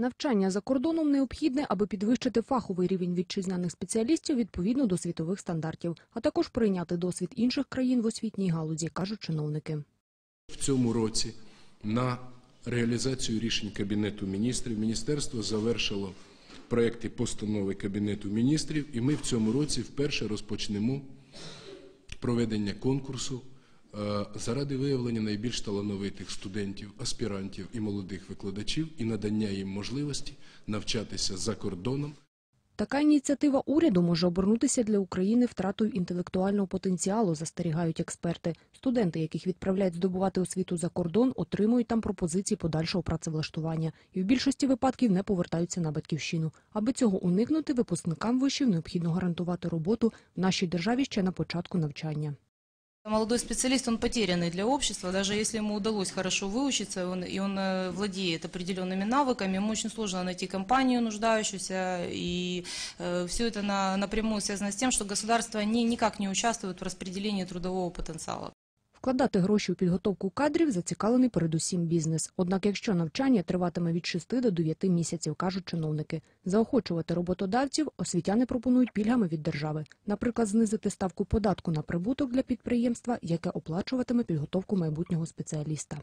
Навчання за кордоном необхідне, аби підвищити фаховий рівень вітчизняних спеціалістів відповідно до світових стандартів, а також прийняти досвід інших країн в освітній галузі, кажуть чиновники. В цьому році на реалізацію рішень Кабінету міністрів міністерство завершило проекти постанови Кабінету міністрів, і ми в цьому році вперше розпочнемо проведення конкурсу заради виявлення найбільш талановитих студентів, аспірантів і молодих викладачів і надання їм можливості навчатися за кордоном. Така ініціатива уряду може обернутися для України втратою інтелектуального потенціалу, застерігають експерти. Студенти, яких відправляють здобувати освіту за кордон, отримують там пропозиції подальшого працевлаштування і в більшості випадків не повертаються на батьківщину. Аби цього уникнути, випускникам вишів необхідно гарантувати роботу в нашій державі ще на початку навчання. Молодой специалист, он потерянный для общества, даже если ему удалось хорошо выучиться, он, и он э, владеет определенными навыками, ему очень сложно найти компанию нуждающуюся, и все это на, напрямую связано с тем, что государство ни, никак не участвует в распределении трудового потенциала. Вкладати гроші у підготовку кадрів зацікавлений передусім бізнес. Однак, якщо навчання триватиме від 6 до 9 місяців, кажуть чиновники, заохочувати роботодавців освітяни пропонують пільгами від держави. Наприклад, знизити ставку податку на прибуток для підприємства, яке оплачуватиме підготовку майбутнього спеціаліста.